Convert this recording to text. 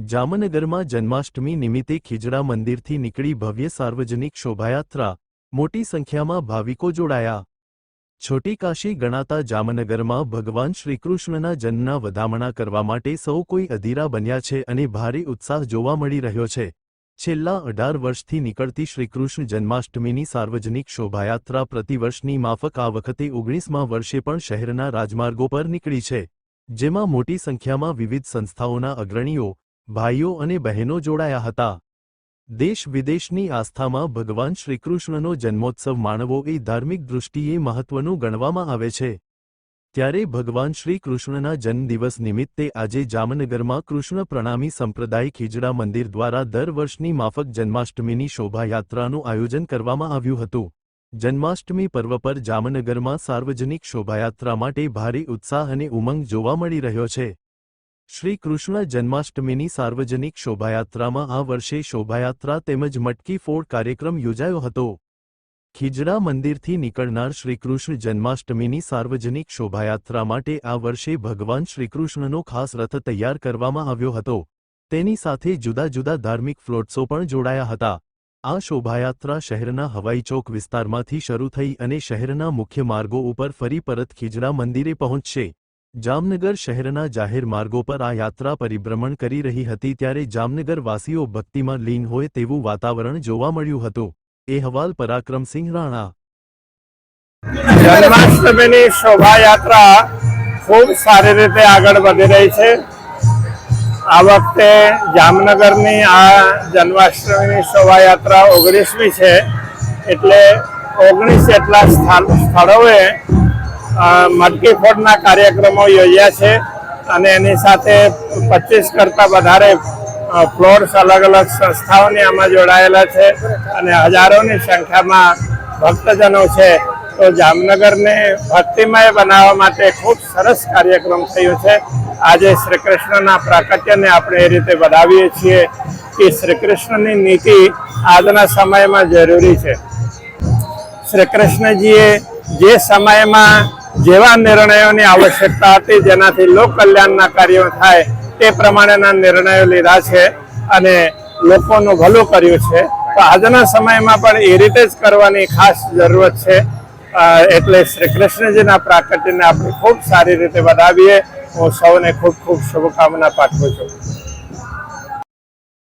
જામનગરમાં જન્માષ્ટમી નિમિત્તે ખીજડા મંદિરથી નીકળી ભવ્ય સાર્વજનિક શોભાયાત્રા, મોટી સંખ્યામાં ભાવિકો જોડાયા. છોટી કાશી ગણાતા જામનગરમાં ભગવાન શ્રીકૃષ્ણના જન્મના વધામણા કરવા માટે સૌ કોઈ અધીરા બન્યા છે અને ભારે ઉત્સાહ જોવા મળી રહ્યો છે. છેલ્લા અઢાર વર્ષથી નીકળતી શ્રીકૃષ્ણ જન્માષ્ટમીની સાર્વજનિક શોભાયાત્રા પ્રતિવર્ષની માફક આ વખતે ઓગણીસમાં વર્ષે પણ શહેરના રાજમાર્ગો પર નીકળી છે, જેમાં મોટી સંખ્યામાં વિવિધ સંસ્થાઓના અગ્રણીઓ ભાઈઓ અને બહેનો જોડાયા હતા. દેશ વિદેશની આસ્થામાં ભગવાન શ્રીકૃષ્ણનો જન્મોત્સવ માણવો એ ધાર્મિક દૃષ્ટિએ મહત્વનું ગણવામાં આવે છે. ત્યારે ભગવાન શ્રીકૃષ્ણના જન્મદિવસ નિમિત્તે આજે જામનગરમાં કૃષ્ણ પ્રણામી સંપ્રદાય ખીજડા મંદિર દ્વારા દર વર્ષની માફક જન્માષ્ટમીની શોભાયાત્રાનું આયોજન કરવામાં આવ્યું હતું. જન્માષ્ટમી પર્વ પર જામનગરમાં સાર્વજનિક શોભાયાત્રા માટે ભારે ઉત્સાહ અને ઉમંગ જોવા મળી રહ્યો છે. શ્રી કૃષ્ણ જન્માષ્ટમીની સાર્વજનિક શોભાયાત્રામાં આ વર્ષે શોભાયાત્રા તેમજ મટકી ફોડ કાર્યક્રમ યોજાયો હતો. ખીજડા મંદિરથી નીકળનાર શ્રીકૃષ્ણ જન્માષ્ટમીની સાર્વજનિક શોભાયાત્રા માટે આ વર્ષે ભગવાન શ્રીકૃષ્ણનો ખાસ રથ તૈયાર કરવામાં આવ્યો હતો. તેની સાથે જુદા જુદા ધાર્મિક ફ્લોટ્સો પણ જોડાયા હતા. આ શોભાયાત્રા શહેરના હવાઈ ચોક વિસ્તારમાંથી શરૂ થઈ અને શહેરના મુખ્ય માર્ગો ઉપર ફરી પરત ખીજડા મંદિરે પહોંચશે. જામનગર શહેરના જાહેર માર્ગો પર આ યાત્રા પરિભ્રમણ કરી રહી હતી ત્યારે જામનગર ભક્તિમાં લીન હોય તેવું વાતાવરણ જોવા મળ્યું હતું. એ હવાલ પરાક્રમસિંહ રાણા. જન્માષ્ટમીની શોભાયાત્રા ખૂબ સારી રીતે આગળ વધી રહી છે. આ વખતે જામનગરની આ જન્માષ્ટમીની શોભાયાત્રા ઓગણીસમી છે. એટલે ઓગણીસ જેટલા સ્થળોએ મટકી ફોડના કાર્યક્રમો યોજ્યા છે અને એની સાથે પચીસ કરતાં વધારે ફ્લોર્સ અલગ અલગ સંસ્થાઓની આમાં જોડાયેલા છે અને હજારોની સંખ્યામાં ભક્તજનો છે. તો જામનગરને ભક્તિમય બનાવવા માટે ખૂબ સરસ કાર્યક્રમ થયો છે. આજે શ્રી કૃષ્ણના પ્રાકટ્યને આપણે એ રીતે વધાવીએ છીએ કે શ્રી કૃષ્ણની નીતિ આજના સમયમાં જરૂરી છે. શ્રી કૃષ્ણજીએ જે સમયમાં જેવા નિર્ણયોની આવશ્યકતા હતી જેનાથી લોક કલ્યાણના કાર્યો થાય તે પ્રમાણેના નિર્ણયો લીધા છે અને લોકોનું ભલું કર્યું છે. તો આજના સમયમાં પણ એ રીતે જ કરવાની ખાસ જરૂરત છે. એટલે શ્રી કૃષ્ણજીના પ્રાકટ્યને આપણે ખૂબ સારી રીતે વધાવીએ. હું સૌને ખૂબ ખૂબ શુભકામના પાઠવું છું.